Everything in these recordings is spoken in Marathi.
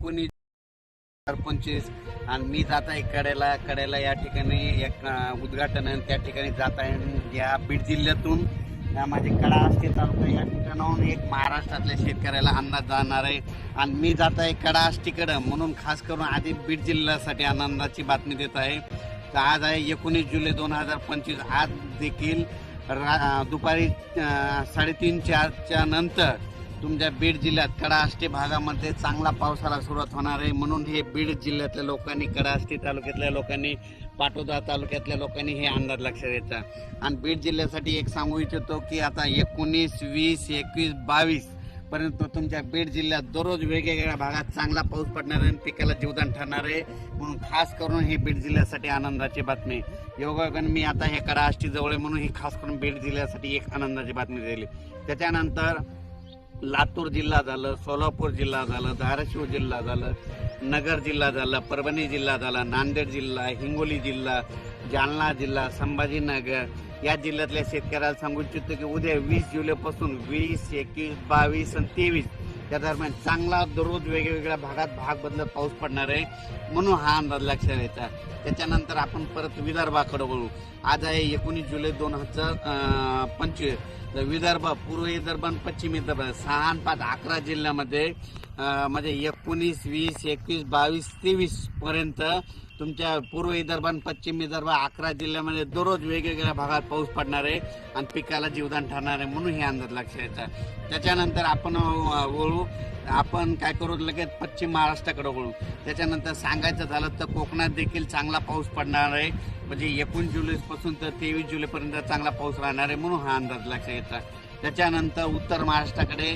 एकोणीस पंचवीस आणि मी जात आहे कडेला कडेला या ठिकाणी एक उद्घाटन आहे त्या ठिकाणी जात आहे. या बीड जिल्ह्यातून या माझे कडा असते तालुका या ठिकाणाहून एक महाराष्ट्रातल्या शेतकऱ्याला अंदाज जाणार आहे. आणि मी जात आहे कडा आष्टीकडं. म्हणून खास करून आधी बीड जिल्ह्यासाठी आनंदाची बातमी देत आहे. तर आज आहे एकोणीस जुलै दोन हजार पंचवीस. आज देखील रा दुपारी साडेतीन चारच्या नंतर तुमच्या बीड जिल्ह्यात कडाष्टी भागामध्ये चांगला पावसाला सुरुवात होणार आहे. म्हणून हे बीड जिल्ह्यातल्या लोकांनी कडाष्टी तालुक्यातल्या लोकांनी पाटोदा तालुक्यातल्या लोकांनी हे अंदाज लक्षात द्यायचा. आणि बीड जिल्ह्यासाठी एक सांगू इच्छितो की आता एकोणीस वीस एकवीस बावीस परंतु तुमच्या बीड जिल्ह्यात दररोज वेगवेगळ्या भागात चांगला पाऊस पडणार आहे आणि पिकाला जीवदान ठरणार आहे. म्हणून खास करून हे बीड जिल्ह्यासाठी आनंदाची बातमी. योगायोगाने मी आता हे कडाष्टी जवळ आहे म्हणून ही खास करून बीड जिल्ह्यासाठी एक आनंदाची बातमी दिली. त्याच्यानंतर लातूर जिल्हा झालं सोलापूर जिल्हा झालं धाराशिव जिल्हा झालं नगर जिल्हा झाला परभणी जिल्हा झाला नांदेड जिल्हा हिंगोली जिल्हा जालना जिल्हा संभाजीनगर. या जिल्ह्यातल्या शेतकऱ्याला सांगू इच्छितो की उद्या वीस जुलैपासून वीस एकवीस बावीस आणि तेवीस या दरम्यान चांगला दररोज वेगवेगळ्या भागात भाग बदलत पाऊस पडणार आहे म्हणून हा अंदाज लक्षात घ्यायचा त्याच्यानंतर आपण परत विदर्भाकडे वळू. आज आहे एकोणीस जुलै दोन हजार पंचवीस. तर विदर्भ पूर्व विदर्भ आणि पश्चिम विदर्भ सहा आणि पाच अकरा जिल्ह्यामध्ये म्हणजे एकोणीस वीस एकवीस बावीस तेवीस पर्यंत तुमच्या पूर्व विदर्भ आणि पश्चिम विदर्भ अकरा जिल्ह्यामध्ये दररोज वेगवेगळ्या भागात पाऊस पडणार आहे आणि पिकाला जीवदान ठरणार आहे म्हणून हे अंदाज लक्षात येतात त्याच्यानंतर आपण वळू. आपण काय करू लगेच पश्चिम महाराष्ट्राकडे वळू. त्याच्यानंतर सांगायचं झालं तर कोकणात देखील चांगला पाऊस पडणार आहे. म्हणजे एकोणीस जुलैपासून तर तेवीस जुलैपर्यंत चांगला पाऊस राहणार आहे म्हणून हा अंदाज लक्षात येतात त्याच्यानंतर उत्तर महाराष्ट्राकडे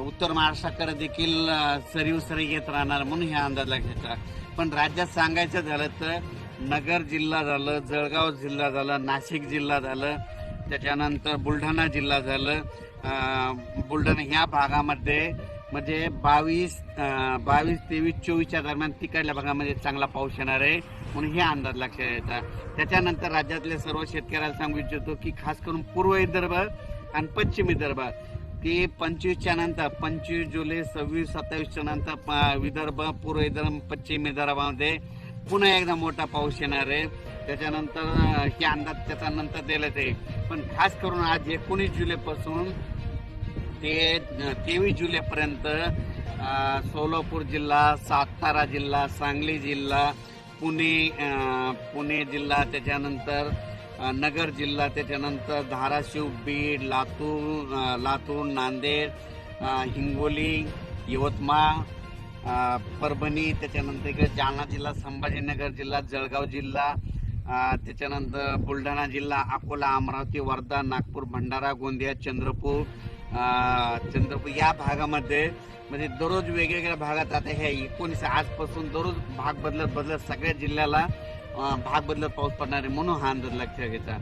उत्तर महाराष्ट्राकडे देखील सरी सरीव सरी येत राहणार म्हणून हे अंदाज लक्षात पण राज्यात सांगायचं झालं तर नगर जिल्हा झालं जळगाव जिल्हा झालं नाशिक जिल्हा झालं त्याच्यानंतर बुलढाणा जिल्हा झालं बुलढाणा ह्या भागामध्ये म्हणजे बावीस बावीस तेवीस चोवीसच्या दरम्यान तिकडल्या भागामध्ये चांगला पाऊस येणार आहे म्हणून हे अंदाज लक्षात येतात त्याच्यानंतर राज्यातल्या सर्व शेतकऱ्याला सांगू इच्छितो की खास करून पूर्व विदर्भ आणि पश्चिम विदर्भ की पंचवीसच्या नंतर पंचवीस जुलै सव्वीस सत्तावीसच्या नंतर प- विदर्भ पूर्व विदर्भ पश्चिम विदर्भामध्ये पुन्हा एकदा मोठा पाऊस येणार आहे. त्याच्यानंतर हे अंदाज त्याच्यानंतर दिलं ते पण खास करून आज एकोणीस जुलैपासून ते तेवीस जुलैपर्यंत सोलापूर जिल्हा सातारा जिल्हा सांगली जिल्हा पुणे पुणे जिल्हा त्याच्यानंतर नगर जिल्हा त्याच्यानंतर धाराशिव बीड लातूर लातूर नांदेड हिंगोली यवतमाळ परभणी त्याच्यानंतर इकडे जालना जिल्हा संभाजीनगर जिल्हा जळगाव जिल्हा त्याच्यानंतर बुलढाणा जिल्हा अकोला अमरावती वर्धा नागपूर भंडारा गोंदिया चंद्रपूर चंद्रपूर या भागामध्ये म्हणजे दररोज वेगवेगळ्या भागात आता हे एकोणीस आजपासून दररोज भाग बदलत बदलत सगळ्या जिल्ह्याला भाग बदलत पाऊस पडणार आहे म्हणून हा अंदाज लक्षात घ्यायचा.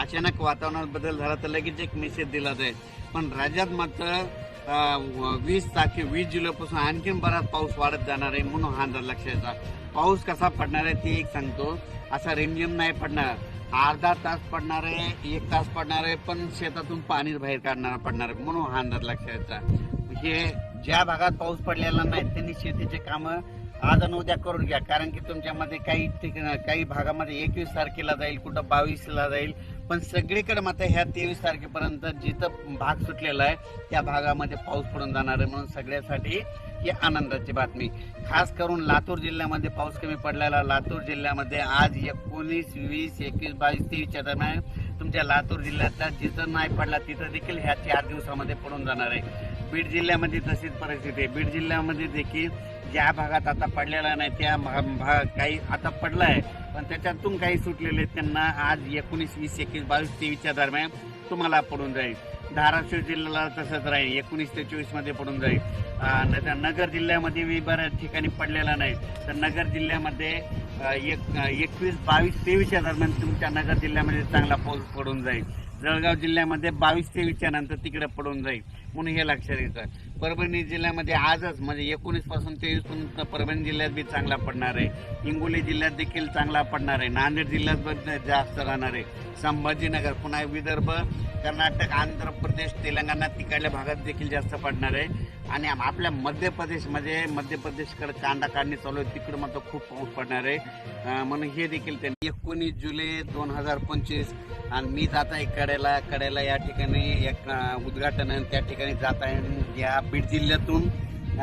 अचानक वातावरणात बदल झाला तर लगेच एक मेसेज दिला जाईल. पण राज्यात मात्र वीस तारखे वीस जुलैपासून आणखीन बराच पाऊस वाढत जाणार आहे म्हणून हा अंदाज लक्षात घ्यायचा. पाऊस कसा पडणार आहे ते एक सांगतो. असा रिमझिम नाही पडणार. अर्धा तास पडणार आहे एक तास पडणार आहे पण शेतातून पाणी बाहेर काढणार पडणार आहे म्हणून हा अंदाज लक्षात हे म्हणजे ज्या भागात पाऊस पडलेला नाही त्यांनी शेतीचे कामं आज आणि उद्या करून घ्या. कारण की तुमच्यामध्ये काही ठिकाण काही भागामध्ये एकवीस तारखेला जाईल कुठं बावीसला जाईल. पण सगळीकडे मात्र ह्या तेवीस तारखेपर्यंत जिथं भाग सुटलेला आहे त्या भागामध्ये पाऊस पडून जाणार आहे म्हणून सगळ्यासाठी ही आनंदाची बातमी. खास करून लातूर जिल्ह्यामध्ये पाऊस कमी पडलेला. लातूर जिल्ह्यामध्ये आज एकोणीस वीस एकवीस बावीस तेवीसच्या दरम्यान तुमच्या लातूर जिल्ह्यातला जिथं नाही पडला तिथं देखील ह्या चार दिवसामध्ये पडून जाणार आहे. बीड जिल्ह्यामध्ये तशीच परिस्थिती आहे. बीड जिल्ह्यामध्ये देखील ज्या भागात आता पडलेला नाही त्या भाग काही आता पडला आहे पण त्याच्यातून काही सुटलेले आहेत, त्यांना आज एकोणीस वीस एकवीस बावीस तेवीसच्या दरम्यान तुम्हाला पडून जाईल. धाराशिव जिल्ह्याला तसंच राहील. एकोणीस ते चोवीसमध्ये पडून जाईल. अं, नगर जिल्ह्यामध्ये मी बऱ्याच ठिकाणी पडलेला नाही. तर नगर जिल्ह्यामध्ये एक एकवीस बावीस तेवीसच्या दरम्यान तुमच्या नगर जिल्ह्यामध्ये चांगला पाऊस पडून जाईल. जळगाव जिल्ह्यामध्ये बावीस तेवीसच्या नंतर तिकडे पडून जाईल. म्हणून हे लक्षात घ्यायचं परभणी जिल्ह्यामध्ये आजच म्हणजे एकोणीसपासून तेवीस पर्यंत परभणी जिल्ह्यात बी चांगला पडणार आहे. हिंगोली जिल्ह्यात देखील चांगला पडणार आहे. नांदेड जिल्ह्यात पण जास्त राहणार आहे. संभाजीनगर पुन्हा विदर्भ कर्नाटक आंध्र प्रदेश तेलंगणा तिकडल्या भागात देखील जास्त पडणार आहे. आणि आपल्या मध्य प्रदेशमध्ये म्हणजे मध्य प्रदेशकडे कांदा काढणी चालू आहे. तिकडे मात्र खूप पाऊस पडणार आहे. म्हणून हे देखील त्यांनी एकोणीस जुलै दोन हजार पंचवीस आणि मी जात आहे कडेला. कडेला या ठिकाणी एक उद्घाटन आहे. त्या ठिकाणी जात आहे या बीड जिल्ह्यातून.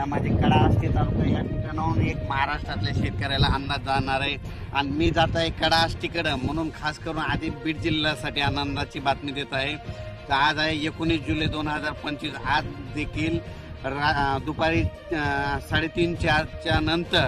माझे कडा असते तालुका या ठिकाणाहून एक महाराष्ट्रातल्या शेतकऱ्याला अंदाज जाणार आहे. आणि मी जात आहे कडा आष्टीकडं. म्हणून खास करून आधी बीड जिल्ह्यासाठी आनंदाची बातमी देत आहे. तर आज आहे एकोणीस जुलै दोन हजार पंचवीस. आज देखील रा दुपारी साडेतीन चारच्या नंतर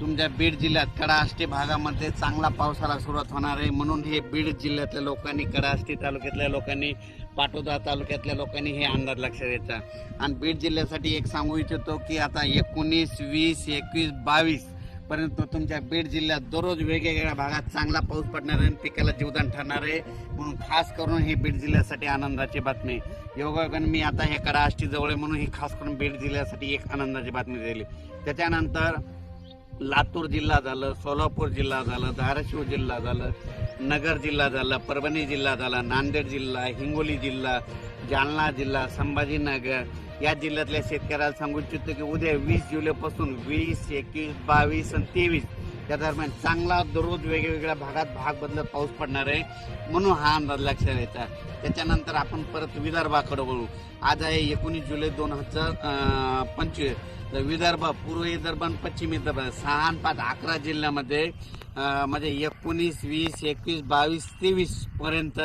तुमच्या बीड जिल्ह्यात कडाष्टी भागामध्ये चांगला पावसाला सुरुवात होणार आहे. म्हणून हे बीड जिल्ह्यातल्या लोकांनी कडाष्टी तालुक्यातल्या लोकांनी पाटोदा तालुक्यातल्या लोकांनी हे अंदाज लक्षात घ्यायचा आणि बीड जिल्ह्यासाठी एक सांगू इच्छितो की आता एकोणीस वीस एकवीस बावीस परंतु तुमच्या बीड जिल्ह्यात दररोज वेगवेगळ्या भागात चांगला पाऊस पडणार आहे आणि पिकाला जीवदान ठरणार आहे. म्हणून खास करून ही बीड जिल्ह्यासाठी आनंदाची बातमी. योगायोगाने मी आता हे कडा आष्टी जवळ आहे म्हणून ही खास करून बीड जिल्ह्यासाठी एक आनंदाची बातमी दिली. त्याच्यानंतर लातूर जिल्हा झालं सोलापूर जिल्हा झालं धाराशिव जिल्हा झालं नगर जिल्हा झाला परभणी जिल्हा झाला नांदेड जिल्हा हिंगोली जिल्हा जालना जिल्हा संभाजीनगर. या जिल्ह्यातल्या शेतकऱ्याला सांगू इच्छितो की उद्या वीस जुलैपासून वीस एकवीस बावीस आणि तेवीस या दरम्यान चांगला दररोज वेगवेगळ्या भागात भाग बदलत पाऊस पडणार आहे म्हणून हा अंदाज लक्षात घ्यायचा त्याच्यानंतर आपण परत विदर्भाकडे वळू. आज आहे एकोणीस जुलै दोन हजार पंचवीस. तर विदर्भ पूर्व विदर्भ आणि पश्चिम विदर्भ सहा आणि पाच अकरा जिल्ह्यामध्ये म्हणजे एकोणीस वीस एकवीस बावीस तेवीस पर्यंत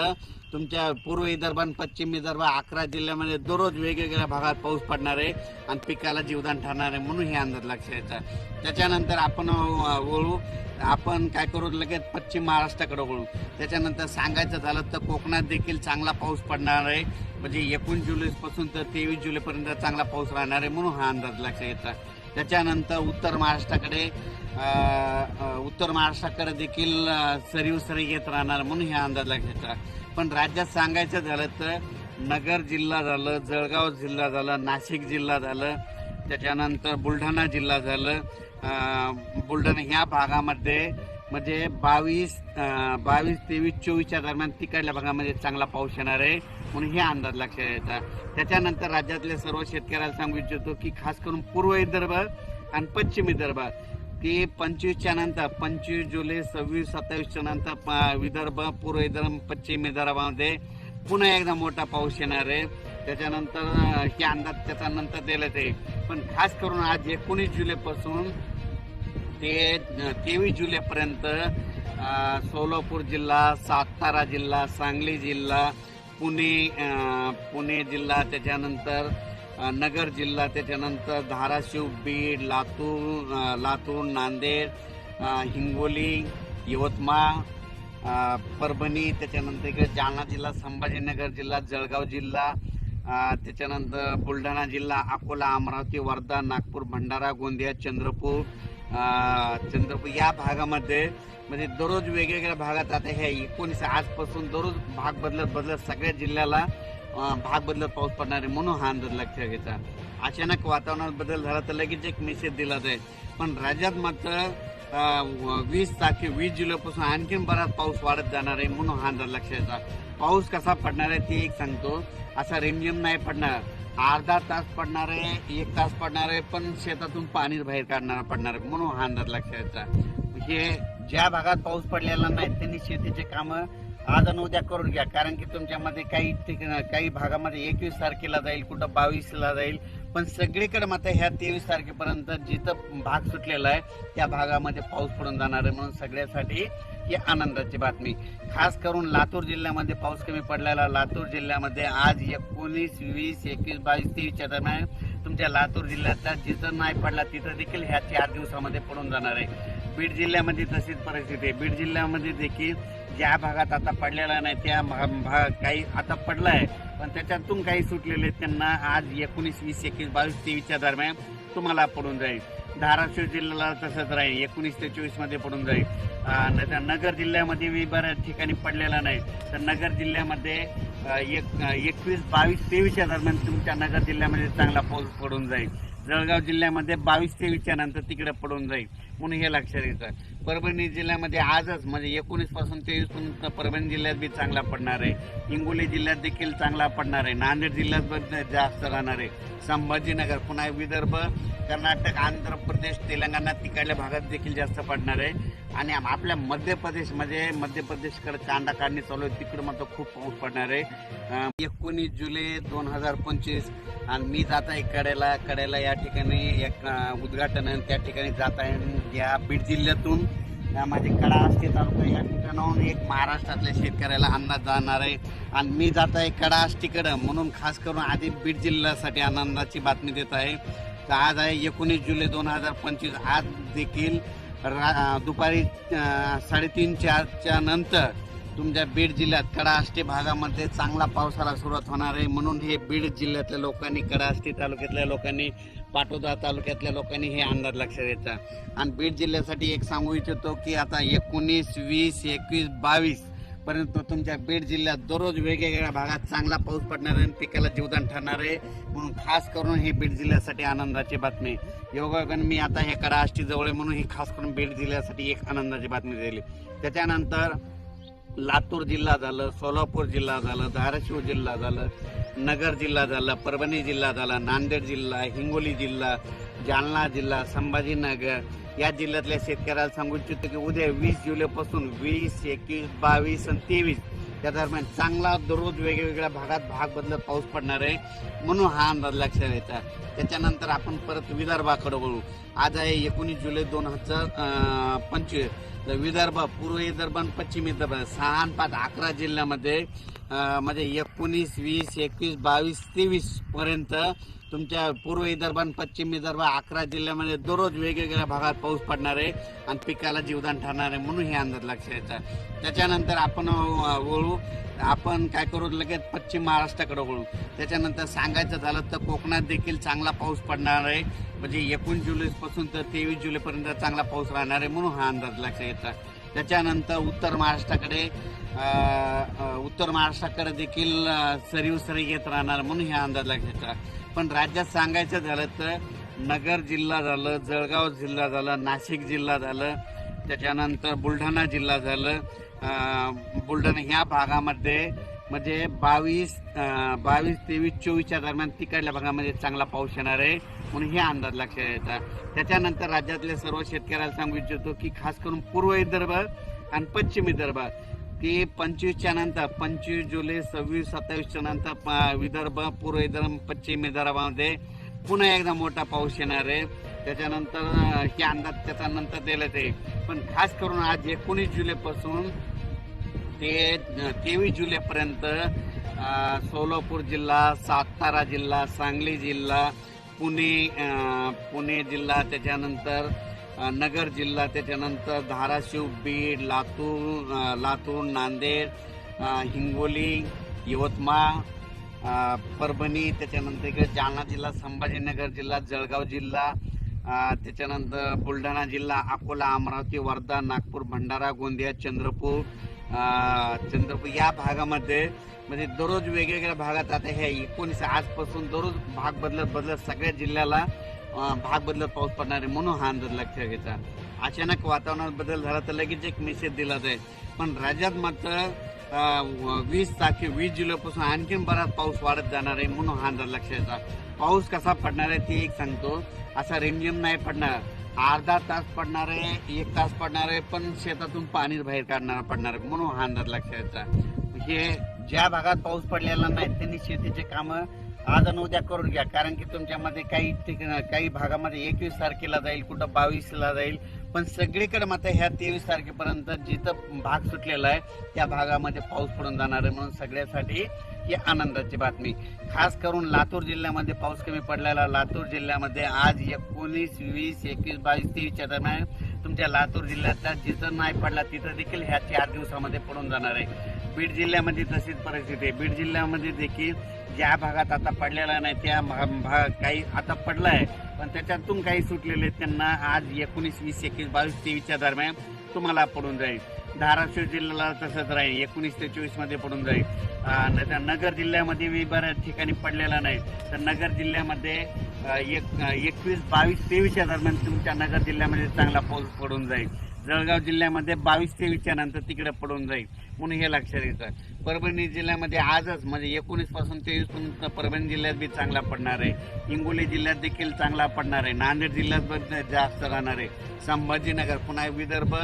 तुमच्या पूर्व विदर्भ आणि पश्चिम विदर्भ अकरा जिल्ह्यामध्ये दररोज वेगवेगळ्या भागात पाऊस पडणार आहे आणि पिकाला जीवदान ठरणार आहे म्हणून हे अंदाज लक्षात त्याच्यानंतर आपण वळू. आपण काय करू लगेच पश्चिम महाराष्ट्राकडे वळू. त्याच्यानंतर सांगायचं झालं तर कोकणात देखील चांगला पाऊस पडणार आहे. म्हणजे एकोणीस जुलैपासून तर तेवीस जुलैपर्यंत चांगला पाऊस राहणार आहे म्हणून हा अंदाज लक्षात येतात त्याच्यानंतर उत्तर महाराष्ट्राकडे उत्तर महाराष्ट्राकडे देखील अं, सरीव सरी येत राहणार म्हणून हे अंदाज लक्षात पण राज्यात सांगायचं झालं तर नगर जिल्हा झालं जळगाव जिल्हा झालं नाशिक जिल्हा झालं त्याच्यानंतर बुलढाणा जिल्हा झालं बुलढाणा ह्या भागामध्ये म्हणजे बावीस बावीस तेवीस चोवीसच्या दरम्यान तिकडल्या भागामध्ये चांगला पाऊस येणार आहे. म्हणून हे अंदाज लक्षात यायचा त्याच्यानंतर राज्यातल्या सर्व शेतकऱ्याला सांगू इच्छितो की खास करून पूर्व विदर्भ आणि पश्चिम विदर्भ की पंचवीसच्या नंतर पंचवीस जुलै सव्वीस सत्तावीसच्या नंतर विदर्भ पूर्व विदर्भ पश्चिम विदर्भामध्ये पुन्हा एकदा मोठा पाऊस येणार आहे. त्याच्यानंतर हे अंदाज त्याच्यानंतर दिला ते पण खास करून आज एकोणीस जुलैपासून ते तेवीस जुलैपर्यंत सोलापूर जिल्हा सातारा जिल्हा सांगली जिल्हा पुणे पुणे जिल्हा त्याच्यानंतर नगर जिल्हा त्याच्यानंतर धाराशिव बीड लातूर लातूर नांदेड हिंगोली यवतमाळ परभणी त्याच्यानंतर इकडे जालना जिल्हा संभाजीनगर जिल्हा जळगाव जिल्हा त्याच्यानंतर बुलढाणा जिल्हा अकोला अमरावती वर्धा नागपूर भंडारा गोंदिया चंद्रपूर चंद्रपूर या भागामध्ये म्हणजे दररोज वेगवेगळ्या भागात आता ह्या एकोणीस आजपासून दररोज भाग बदलत बदलत सगळ्या जिल्ह्याला भाग बदलत पाऊस पडणार आहे म्हणून हा अंदाज लक्षात घ्यायचा. अचानक वातावरणात बदल झाला तर लगेच एक मेसेज दिला जाईल. पण राज्यात मात्र वीस तारखे वीस जुलैपासून आणखीन बराच पाऊस वाढत जाणार आहे म्हणून हा अंदाज लक्षात घ्यायचा. पाऊस कसा पडणार आहे ते एक सांगतो. असा रिमझिम नाही पडणार. अर्धा तास पडणार आहे एक तास पडणार आहे पण शेतातून पाणी बाहेर काढणार पडणार आहे म्हणून हा अंदाज लक्षात हे म्हणजे ज्या भागात पाऊस पडलेला नाही त्यांनी शेतीचे कामं आज आणि उद्या करून घ्या. कारण की तुमच्यामध्ये काही ठिकाण काही भागामध्ये एकवीस तारखेला जाईल कुठं बावीसला जाईल पण सगळीकडे मात्र ह्या तेवीस तारखेपर्यंत जिथं भाग सुटलेला आहे त्या भागामध्ये पाऊस पडून जाणार आहे म्हणून सगळ्यासाठी ही आनंदाची बातमी. खास करून लातूर जिल्ह्यामध्ये पाऊस कमी पडलेला. लातूर जिल्ह्यामध्ये आज एकोणीस वीस एकवीस बावीस तेवीसच्या दरम्यान तुमच्या लातूर जिल्ह्यातला जिथं नाही पडला तिथं देखील ह्या चार दिवसामध्ये पडून जाणार आहे. बीड जिल्ह्यामध्ये तशीच परिस्थिती आहे. बीड जिल्ह्यामध्ये देखील ज्या भागात आता पडलेला नाही त्या भाग काही आता पडला आहे पण त्याच्यातून काही सुटलेले आहेत, त्यांना आज एकोणीस वीस एकवीस बावीस तेवीसच्या दरम्यान तुम्हाला पडून जाईल. धाराशिव जिल्ह्याला तसंच राहील. एकोणीस ते चोवीसमध्ये पडून जाईल. नाहीतर नगर जिल्ह्यामध्ये मी बऱ्याच ठिकाणी पडलेला नाही. तर नगर जिल्ह्यामध्ये एक एकवीस बावीस तेवीसच्या दरम्यान तुमच्या नगर जिल्ह्यामध्ये चांगला पाऊस पडून जाईल. जळगाव जिल्ह्यामध्ये बावीस तेवीसच्या नंतर तिकडे पडून जाईल. म्हणून हे लक्षात येतं. परभणी जिल्ह्यामध्ये आजच म्हणजे एकोणीसपासून तेवीस पर्यंत परभणी जिल्ह्यात बी चांगला पडणार आहे. हिंगोली जिल्ह्यात देखील चांगला पडणार आहे. नांदेड जिल्ह्यात पण जास्त राहणार आहे. संभाजीनगर पुन्हा विदर्भ कर्नाटक आंध्र प्रदेश तेलंगणा तिकडल्या भागात देखील जास्त पडणार आहे. आणि आपल्या मध्य प्रदेशमध्ये म्हणजे मध्य प्रदेशकडे कांदा काढणी चालू आहे. तिकडे मात्र खूप पाऊस पडणार आहे. एकोणीस जुलै दोन हजार पंचवीस आणि मी जात आहे कडेला. कडेला या ठिकाणी एक उद्घाटन आहे. त्या ठिकाणी जात आहे. या बीड जिल्ह्यातून या माझे कडा असते तालुका या ठिकाणाहून एक महाराष्ट्रातल्या शेतकऱ्याला अंदाज जाणार आहे. आणि मी जात आहे कडा आष्टीकडं म्हणून खास करून आधी बीड जिल्ह्यासाठी आनंदाची बातमी देत आहे. तर आज आहे एकोणीस जुलै दोन हजार पंचवीस. आज देखील रा दुपारी साडेतीन चारच्या नंतर तुमच्या बीड जिल्ह्यात कडाष्टी भागामध्ये चांगला पावसाला सुरुवात होणार आहे. म्हणून हे बीड जिल्ह्यातल्या लोकांनी कडाष्टी तालुक्यातल्या लोकांनी पाटोदा तालुक्यातल्या लोकांनी हे अंदाज लक्षात येतात आणि बीड जिल्ह्यासाठी एक सांगू इच्छितो की आता एकोणीस वीस एकवीस बावीस परंतु तुमच्या बीड जिल्ह्यात दररोज वेगवेगळ्या भागात चांगला पाऊस पडणार आहे आणि पिकाला जीवदान ठरणार आहे. म्हणून खास करून हे बीड जिल्ह्यासाठी आनंदाची बातमी. योगायोगाने मी आता हे कडाआष्टी जवळ आहे म्हणून ही खास करून बीड जिल्ह्यासाठी एक आनंदाची बातमी दिली. त्याच्यानंतर लातूर जिल्हा झालं सोलापूर जिल्हा झालं धाराशिव जिल्हा झालं नगर जिल्हा झाला परभणी जिल्हा झाला नांदेड जिल्हा हिंगोली जिल्हा जालना जिल्हा संभाजीनगर. या जिल्ह्यातल्या शेतकऱ्याला सांगू इच्छितो की उद्या वीस जुलैपासून वीस एकवीस बावीस आणि तेवीस त्या दरम्यान चांगला दररोज वेगवेगळ्या भागात भाग बदलत पाऊस पडणार आहे म्हणून हा अंदाज लक्षात येतात त्याच्यानंतर आपण परत विदर्भाकडे वळू. आज आहे एकोणीस जुलै दोन हजार पंचवीस. तर विदर्भ पूर्व विदर्भ आणि पश्चिम विदर्भ. सहा आणि पाच अकरा जिल्ह्यामध्ये म्हणजे एकोणीस वीस एकवीस बावीस तेवीस पर्यंत तुमच्या पूर्व विदर्भ आणि पश्चिम विदर्भ अकरा जिल्ह्यामध्ये दररोज वेगवेगळ्या भागात पाऊस पडणार आहे आणि पिकाला जीवदान ठरणार आहे म्हणून हे अंदाज लक्षात येतात त्याच्यानंतर आपण वळू. आपण काय करू लगेच पश्चिम महाराष्ट्राकडे वळू. त्याच्यानंतर सांगायचं झालं तर कोकणात देखील चांगला पाऊस पडणार आहे. म्हणजे एकोणीस जुलैपासून तर तेवीस जुलैपर्यंत चांगला पाऊस राहणार आहे म्हणून हा अंदाज लक्षात येतात त्याच्यानंतर उत्तर महाराष्ट्राकडे उत्तर महाराष्ट्राकडे देखील सरीव सरी येत राहणार म्हणून हे अंदाज लक्षात पण राज्यात सांगायचं झालं तर नगर जिल्हा झालं जळगाव जिल्हा झालं नाशिक जिल्हा झालं त्याच्यानंतर बुलढाणा जिल्हा झालं बुलढाणा ह्या भागामध्ये म्हणजे बावीस बावीस तेवीस चोवीसच्या दरम्यान तिकडल्या भागामध्ये चांगला पाऊस येणार आहे. म्हणून हे अंदाज लक्षात येतात त्याच्यानंतर राज्यातल्या सर्व शेतकऱ्याला सांगू इच्छितो की खास करून पूर्व विदर्भ आणि पश्चिम विदर्भ ते पंचवीसच्या नंतर पंचवीस जुलै सव्वीस सत्तावीसच्या नंतर प- विदर्भ पूर्व विदर्भ पश्चिम विदर्भामध्ये पुन्हा एकदा मोठा पाऊस येणार आहे. त्याच्यानंतर हे अंदाज त्याच्यानंतर दिले ते पण खास करून आज एकोणीस जुलैपासून ते तेवीस जुलैपर्यंत सोलापूर जिल्हा सातारा जिल्हा सांगली जिल्हा पुणे पुणे जिल्हा त्याच्यानंतर नगर जिल्हा त्याच्यानंतर धाराशिव बीड लातूर लातूर नांदेड हिंगोली यवतमाळ परभणी त्याच्यानंतर इकडे जालना जिल्हा संभाजीनगर जिल्हा जळगाव जिल्हा त्याच्यानंतर बुलढाणा जिल्हा अकोला अमरावती वर्धा नागपूर भंडारा गोंदिया चंद्रपूर चंद्रपूर या भागामध्ये म्हणजे दररोज वेगवेगळ्या भागात आता हे एकोणीस आजपासून दररोज भाग बदलत बदलत सगळ्या जिल्ह्याला भाग बदलत पाऊस पडणार आहे म्हणून हा अंदाज लक्षात घ्यायचा. अचानक वातावरणात बदल झाला तर लगेच एक मेसेज दिला जाईल. पण राज्यात मात्र वीस तारखे वीस जुलैपासून आणखीन बराच पाऊस वाढत जाणार आहे म्हणून हा अंदाज लक्षात घ्यायचा पाऊस कसा पडणार आहे ते एक सांगतो. असा रिमझिम नाही पडणार. अर्धा तास पडणार आहे एक तास पडणार आहे पण शेतातून पाणी बाहेर काढणार पडणार आहे म्हणून हा अंदाज लक्षात हे म्हणजे ज्या भागात पाऊस पडलेला नाही त्यांनी शेतीचे कामं आज आणि उद्या करून घ्या. कारण की तुमच्यामध्ये काही काही भागामध्ये एकवीस तारखेला जाईल कुठं बावीसला जाईल. पण सगळीकडे मात्र ह्या तेवीस तारखेपर्यंत जिथं भाग सुटलेला आहे त्या भागामध्ये पाऊस पडून जाणार आहे म्हणून सगळ्यासाठी ही आनंदाची बातमी. खास करून लातूर जिल्ह्यामध्ये पाऊस कमी पडलेला. लातूर जिल्ह्यामध्ये आज एकोणीस वीस एकवीस बावीस तेवीसच्या दरम्यान तुमच्या लातूर जिल्ह्यातला जिथं नाही पडला तिथं देखील ह्या चार दिवसामध्ये पडून जाणार आहे. बीड जिल्ह्यामध्ये तशीच परिस्थिती आहे. बीड जिल्ह्यामध्ये देखील ज्या भागात आता पडलेला नाही त्या भा- भाग काही आता पडला आहे पण त्याच्यातून काही सुटलेले आहेत, त्यांना आज एकोणीस वीस एकवीस बावीस तेवीसच्या दरम्यान तुम्हाला पडून जाईल. धाराशिव जिल्ह्याला तसंच राहील. एकोणीस ते चोवीसमध्ये पडून जाईल. अं, नगर जिल्ह्यामध्ये मी बऱ्याच ठिकाणी पडलेला नाही. तर नगर जिल्ह्यामध्ये एक एकवीस बावीस तेवीसच्या दरम्यान तुमच्या नगर जिल्ह्यामध्ये चांगला पाऊस पडून जाईल. जळगाव जिल्ह्यामध्ये बावीस तेवीसच्या नंतर तिकडे पडून जाईल. म्हणून हे लक्षात येतं. परभणी जिल्ह्यामध्ये आजच म्हणजे एकोणीसपासून तेवीस पर्यंत परभणी जिल्ह्यात बी चांगला पडणार आहे. हिंगोली जिल्ह्यात देखील चांगला पडणार आहे. नांदेड जिल्ह्यात पण जास्त राहणार आहे. संभाजीनगर पुन्हा विदर्भ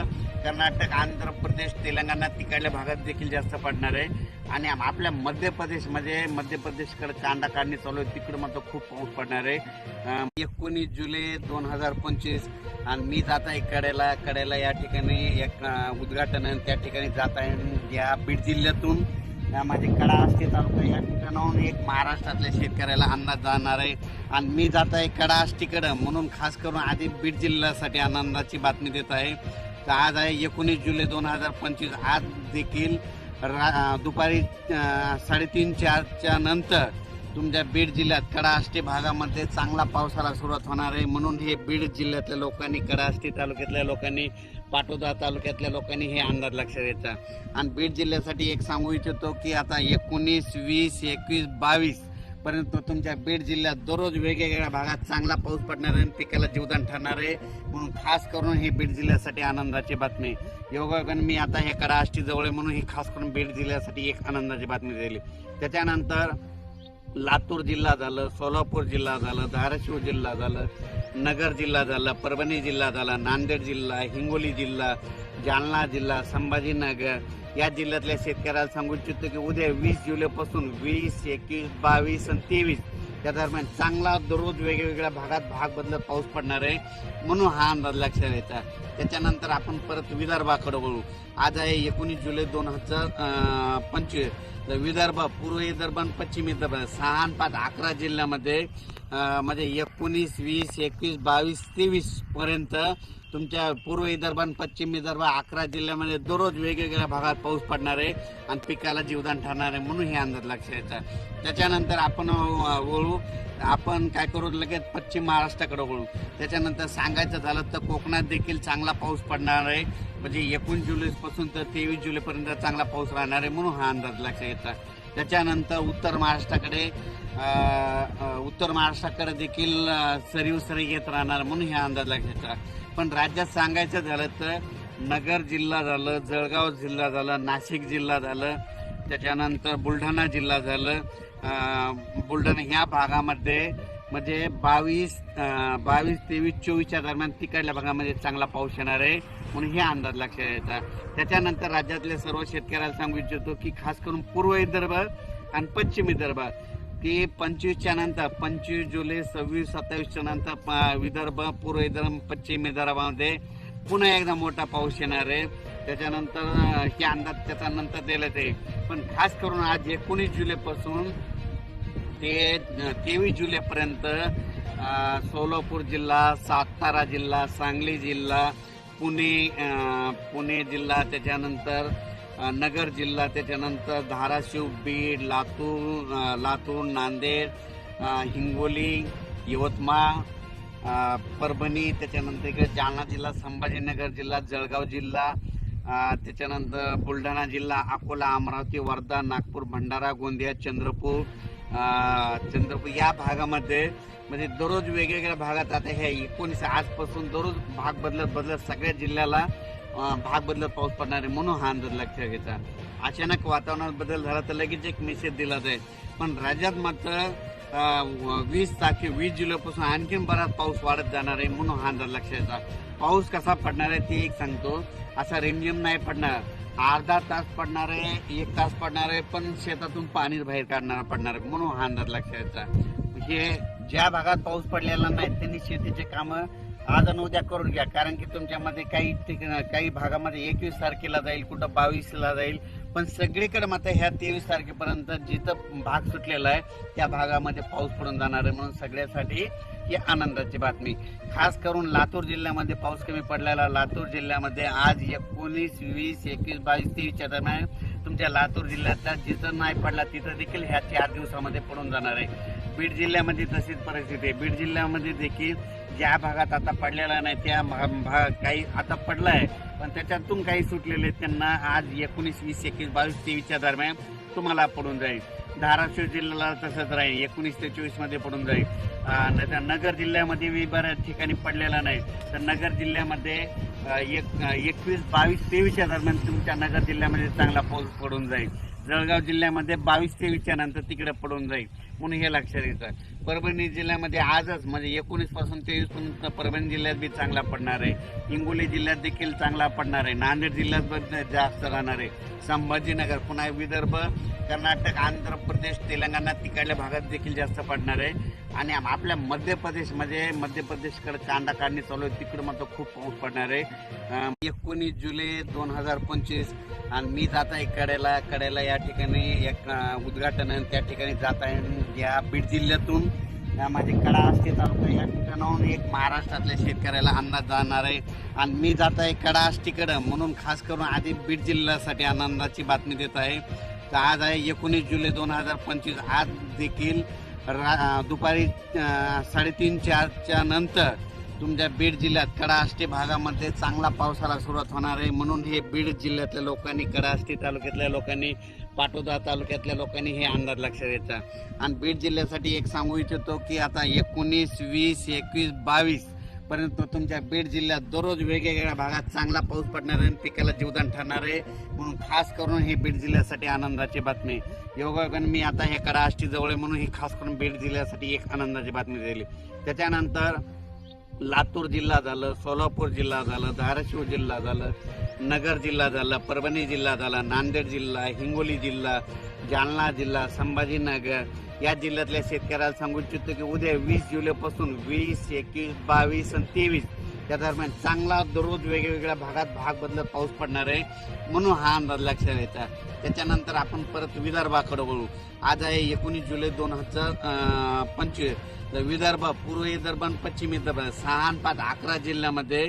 कर्नाटक आंध्र प्रदेश तेलंगणा तिकडल्या भागात देखील जास्त पडणार आहे. आणि आपल्या मध्य प्रदेश म्हणजे मध्य प्रदेशकडे कांदा काढणी चालू आहे. तिकडं मात्र खूप पाऊस पडणार आहे. एकोणीस जुलै दोन हजार पंचवीस आणि मी जात आहे कडेला. कडेला या ठिकाणी एक उद्घाटन आहे. त्या ठिकाणी जात आहे. या बीड जिल्ह्यातून या माझे कडा असते तालुका या ठिकाणाहून एक महाराष्ट्रातल्या शेतकऱ्याला अंदाज जाणार आहे. आणि मी जात आहे कडा आष्टीकडं म्हणून खास करून आधी बीड जिल्ह्यासाठी आनंदाची बातमी देत आहे. तर आज आहे एकोणीस जुलै दोन हजार पंचवीस. आज देखील रा दुपारी साडेतीन चारच्या नंतर तुमच्या बीड जिल्ह्यात कडाष्टी भागामध्ये चांगला पावसाला सुरुवात होणार आहे. म्हणून हे बीड जिल्ह्यातल्या लोकांनी कडाष्टी तालुक्यातल्या लोकांनी पाटोदा तालुक्यातल्या लोकांनी हे अंदाज लक्षात येतात आणि बीड जिल्ह्यासाठी एक सांगू इच्छितो की आता एकोणीस वीस एकवीस बावीस पर्यंत तुमच्या बीड जिल्ह्यात दररोज वेगवेगळ्या भागात चांगला पाऊस पडणार आहे आणि पिकाला जीवदान ठरणार आहे. म्हणून खास करून ही बीड जिल्ह्यासाठी आनंदाची बातमी. योगायोगाने मी आता हे कडाआष्टी जवळ आहे म्हणून ही खास करून बीड जिल्ह्यासाठी एक आनंदाची बातमी दिली. त्याच्यानंतर लातूर जिल्हा झालं सोलापूर जिल्हा झालं धाराशिव जिल्हा झालं नगर जिल्हा झाला परभणी जिल्हा झाला नांदेड जिल्हा हिंगोली जिल्हा जालना जिल्हा संभाजीनगर. या जिल्ह्यातल्या शेतकऱ्याला सांगू इच्छितो की उद्या वीस जुलैपासून वीस एकवीस बावीस आणि तेवीस त्या दरम्यान चांगला दररोज वेगवेगळ्या भागात भाग बदलत पाऊस पडणार आहे म्हणून हा अंदाज लक्षात येतात त्याच्यानंतर आपण परत विदर्भाकडे वळू. आज आहे एकोणीस जुलै दोन हजार पंचवीस. तर विदर्भ पूर्व विदर्भ आणि पश्चिम विदर्भ सहा आणि पाच अकरा जिल्ह्यामध्ये म्हणजे एकोणीस वीस एकवीस बावीस तेवीस पर्यंत तुमच्या पूर्व विदर्भ आणि पश्चिम विदर्भ अकरा जिल्ह्यामध्ये दररोज वेगवेगळ्या भागात पाऊस पडणार आहे आणि पिकाला जीवदान ठरणार आहे म्हणून हे अंदाज लक्षात येतात त्याच्यानंतर आपण वळू. आपण काय करू लगेच पश्चिम महाराष्ट्राकडे वळू. त्याच्यानंतर सांगायचं झालं तर कोकणात देखील चांगला पाऊस पडणार आहे. म्हणजे एकोणीस जुलैपासून तर तेवीस जुलैपर्यंत चांगला पाऊस राहणार आहे म्हणून हा अंदाज लक्षात येतात त्याच्यानंतर उत्तर महाराष्ट्राकडे उत्तर महाराष्ट्राकडे देखील सरीव सरी येत राहणार म्हणून हे अंदाज लक्षात येतात पण राज्यात सांगायचं झालं तर नगर जिल्हा झालं जळगाव जिल्हा झालं नाशिक जिल्हा झालं त्याच्यानंतर बुलढाणा जिल्हा झालं बुलढाणा ह्या भागामध्ये म्हणजे बावीस बावीस तेवीस चोवीसच्या दरम्यान तिकडल्या भागामध्ये चांगला पाऊस येणार आहे म्हणून हे अंदाज लक्षात येतात त्याच्यानंतर राज्यातल्या सर्व शेतकऱ्याला सांगू इच्छितो की खास करून पूर्व विदर्भ आणि पश्चिम विदर्भ की पंचवीसच्या नंतर पंचवीस जुलै सव्वीस सत्तावीसच्या नंतर प- विदर्भ पूर्व विदर्भ पश्चिम विदर्भामध्ये पुन्हा एकदा मोठा पाऊस येणार आहे. त्याच्यानंतर हे अंदाज त्याच्यानंतर नंतर ते पण खास करून आज एकोणीस जुलैपासून ते तेवीस जुलैपर्यंत सोलापूर जिल्हा सातारा जिल्हा सांगली जिल्हा पुणे पुणे जिल्हा त्याच्यानंतर नगर जिल्हा त्याच्यानंतर धाराशिव बीड लातूर लातूर नांदेड हिंगोली यवतमाळ परभणी त्याच्यानंतर इकडे जालना जिल्हा संभाजीनगर जिल्हा जळगाव जिल्हा त्याच्यानंतर बुलढाणा जिल्हा अकोला अमरावती वर्धा नागपूर भंडारा गोंदिया चंद्रपूर चंद्रपूर या भागामध्ये म्हणजे दररोज वेगवेगळ्या भागात आता हे एकोणीस आजपासून दररोज भाग बदलत बदलत सगळ्या जिल्ह्याला भाग बदलत पाऊस पडणार आहे म्हणून हा अंदाज लक्षात घ्यायचा अचानक वातावरणात बदल झाला तर लगेच एक मेसेज दिला जाईल. पण राज्यात मात्र वीस तारखे वीस जुलैपासून आणखीन बराच पाऊस वाढत जाणार आहे म्हणून हा अंदाज लक्षात पाऊस कसा पडणार आहे ते एक सांगतो. असा रिमझिम नाही पडणार. अर्धा तास पडणार आहे एक तास पडणार आहे पण शेतातून पाणी बाहेर काढणार पडणार आहे म्हणून हा अंदाज लक्षात घ्यायचा हे ज्या भागात पाऊस पडलेला नाही त्यांनी शेतीचे कामं आज आणि उद्या करून घ्या. कारण की तुमच्यामध्ये काही ठिकाण काही भागामध्ये एकवीस तारखेला जाईल कुठं बावीसला जाईल. पण सगळीकडे मात्र ह्या तेवीस तारखेपर्यंत जिथं भाग सुटलेला आहे त्या भागामध्ये पाऊस पडून जाणार आहे. म्हणून सगळ्यासाठी ही आनंदाची बातमी. खास करून लातूर जिल्ह्यामध्ये पाऊस कमी पडलेला. लातूर जिल्ह्यामध्ये आज एकोणीस वीस एकवीस बावीस तेवीसच्या दरम्यान तुमच्या लातूर जिल्ह्यातला जिथं नाही पडला तिथं देखील ह्या चार दिवसामध्ये पडून जाणार आहे. बीड जिल्ह्यामध्ये तशीच परिस्थिती आहे. बीड जिल्ह्यामध्ये देखील ज्या भागात आता पडलेला नाही त्या भा- भाग काही आता पडलाय पण त्याच्यातून काही सुटलेले आहेत, त्यांना आज एकोणीस वीस एकवीस बावीस तेवीसच्या दरम्यान तुम्हाला पडून जाईल. धाराशिव जिल्ह्याला तसंच राहील. एकोणीस ते चोवीसमध्ये पडून जाईल. नाहीतर नगर जिल्ह्यामध्ये मी बऱ्याच ठिकाणी पडलेला नाही. तर नगर जिल्ह्यामध्ये एक एकवीस बावीस तेवीसच्या दरम्यान तुमच्या नगर जिल्ह्यामध्ये चांगला पाऊस पडून जाईल. जळगाव जिल्ह्यामध्ये बावीस तेवीसच्या नंतर तिकडे पडून जाईल. म्हणून हे लक्षात येतं. परभणी जिल्ह्यामध्ये आजच म्हणजे एकोणीसपासून तेवीस पर्यंत परभणी जिल्ह्यात बी चांगला पडणार आहे. हिंगोली जिल्ह्यात देखील चांगला पडणार आहे. नांदेड जिल्ह्यात पण जास्त राहणार आहे. संभाजीनगर पुन्हा विदर्भ कर्नाटक आंध्र प्रदेश तेलंगणा तिकडल्या भागात देखील जास्त पडणार आहे. आणि आपल्या मध्य प्रदेशमध्ये म्हणजे मध्य प्रदेशकडे कांदा काढणी चालू आहे. तिकडं मात्र खूप पाऊस पडणार आहे. एकोणीस जुलै दोन हजार पंचवीस. आणि मी जात आहे कडेला कडेला या ठिकाणी एक उद्घाटन आहे त्या ठिकाणी जात आहे. या बीड जिल्ह्यातून या माझे कडा असते तालुका या ठिकाणाहून एक महाराष्ट्रातल्या शेतकऱ्याला अंदाज जाणार आहे. आणि मी जात आहे कडा आष्टीकडं. म्हणून खास करून आधी बीड जिल्ह्यासाठी आनंदाची बातमी देत आहे. तर आज आहे एकोणीस जुलै दोन हजार पंचवीस. आज देखील रा दुपारी साडेतीन चारच्या नंतर तुमच्या बीड जिल्ह्यात कडाष्टी भागामध्ये चांगला पावसाला सुरुवात होणार आहे. म्हणून हे बीड जिल्ह्यातल्या लोकांनी कडाष्टी तालुक्यातल्या लोकांनी पाटोदा तालुक्यातल्या लोकांनी हे अंदाज लक्षात घ्यायचा आणि बीड जिल्ह्यासाठी एक सांगू इच्छितो की आता एकोणीस वीस एकवीस बावीस परंतु तुमच्या बीड जिल्ह्यात दररोज वेगवेगळ्या भागात चांगला पाऊस पडणार आहे आणि पिकाला जीवदान ठरणार आहे. म्हणून खास करून हे बीड जिल्ह्यासाठी आनंदाची बातमी. योगायोगाने मी आता हे कडाष्टी जवळ आहे म्हणून ही खास करून बीड जिल्ह्यासाठी एक आनंदाची बातमी दिली. त्याच्यानंतर लातूर जिल्हा झालं सोलापूर जिल्हा झालं धाराशिव जिल्हा झालं. नगर जिल्हा झाला परभणी जिल्हा झाला नांदेड जिल्हा हिंगोली जिल्हा जालना जिल्हा संभाजीनगर. या जिल्ह्यातल्या शेतकऱ्याला सांगू इच्छितो की उद्या वीस जुलैपासून वीस एकवीस बावीस आणि तेवीस त्या दरम्यान चांगला दररोज वेगवेगळ्या भागात भाग बदलत पाऊस पडणार आहे म्हणून हा अंदाज लक्षात येतात त्याच्यानंतर आपण परत विदर्भाकडे बोलू आज आहे एकोणीस जुलै दोन हजार पंचवीस. तर विदर्भ पूर्व विदर्भ आणि पश्चिम विदर्भ सहा आणि पाच अकरा जिल्ह्यामध्ये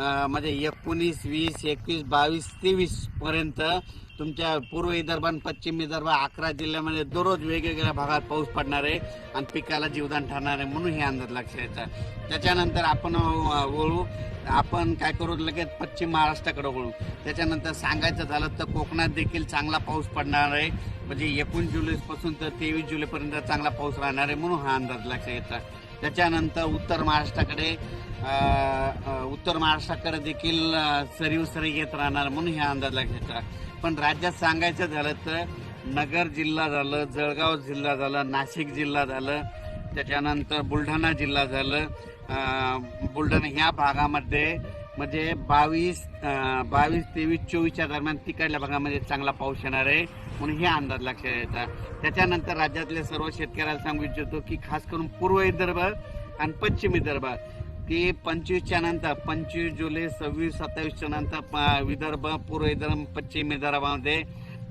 म्हणजे एकोणीस वीस एकवीस बावीस तेवीस पर्यंत तुमच्या पूर्व विदर्भ आणि पश्चिम विदर्भ अकरा जिल्ह्यामध्ये दररोज वेगवेगळ्या भागात पाऊस पडणार आहे आणि पिकाला जीवदान ठरणार आहे म्हणून हे अंदाज लक्षात येतात त्याच्यानंतर आपण वळू. आपण काय करू लगेच पश्चिम महाराष्ट्राकडे वळू. त्याच्यानंतर सांगायचं झालं तर कोकणात देखील चांगला पाऊस पडणार आहे. म्हणजे एकोणीस जुलैपासून तर तेवीस जुलैपर्यंत चांगला पाऊस राहणार आहे म्हणून हा अंदाज लक्षात येतात त्याच्यानंतर उत्तर महाराष्ट्राकडे उत्तर महाराष्ट्राकडे देखील सरीव सरी येत राहणार म्हणून हे अंदाज लक्षात पण राज्यात सांगायचं झालं तर नगर जिल्हा झालं जळगाव जिल्हा झालं नाशिक जिल्हा झालं त्याच्यानंतर बुलढाणा जिल्हा झालं बुलढाणा ह्या भागामध्ये म्हणजे बावीस बावीस तेवीस चोवीसच्या दरम्यान तिकडल्या भागामध्ये चांगला पाऊस येणार आहे म्हणून हे अंदाज लक्षात येतात त्याच्यानंतर राज्यातल्या सर्व शेतकऱ्याला सांगू इच्छितो की खास करून पूर्व विदर्भ आणि पश्चिम विदर्भ ते पंचवीसच्या नंतर पंचवीस जुलै सव्वीस सत्तावीसच्या नंतर प- विदर्भ पूर्व विदर्भ पश्चिम विदर्भामध्ये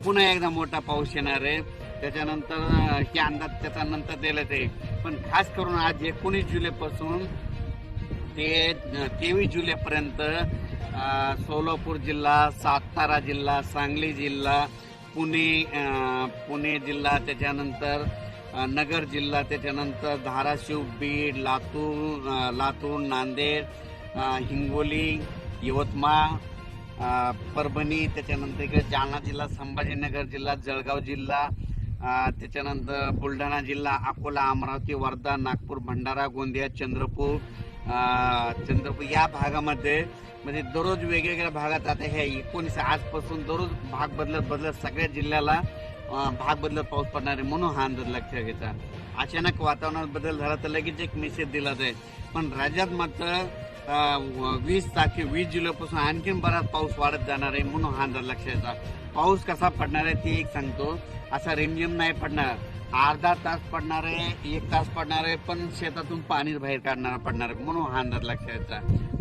पुन्हा एकदा मोठा पाऊस येणार आहे. त्याच्यानंतर हे अंदाज त्याच्यानंतर नंतर दिले ते पण खास करून आज एकोणीस जुलैपासून ते तेवीस जुलैपर्यंत सोलापूर जिल्हा सातारा जिल्हा सांगली जिल्हा पुणे पुणे जिल्हा त्याच्यानंतर नगर जिल्हा त्याच्यानंतर धाराशिव बीड लातूर लातूर नांदेड हिंगोली यवतमाळ परभणी त्याच्यानंतर इकडे जालना जिल्हा संभाजीनगर जिल्हा जळगाव जिल्हा त्याच्यानंतर बुलढाणा जिल्हा अकोला अमरावती वर्धा नागपूर भंडारा गोंदिया चंद्रपूर चंद्रपूर या भागामध्ये म्हणजे दररोज वेगवेगळ्या भागात आता हे एकोणीस आजपासून दररोज भाग बदलत बदलत सगळ्या जिल्ह्याला भाग बदलत पाऊस पडणार आहे म्हणून हा अंदाज लक्षात घ्यायचा. अचानक वातावरणात बदल झाला तर लगेच एक मेसेज दिला जाईल. पण राज्यात मात्र वीस तारखे वीस जुलैपासून आणखीन बराच पाऊस वाढत जाणार आहे म्हणून हा अंदाज लक्षात घ्यायचा पाऊस कसा पडणार आहे ते एक सांगतो. असा रिमझिम नाही पडणार. अर्धा तास पडणार आहे एक तास पडणार आहे पण शेतातून पाणी बाहेर काढणार पडणार आहे म्हणून हा अंदाज लक्षात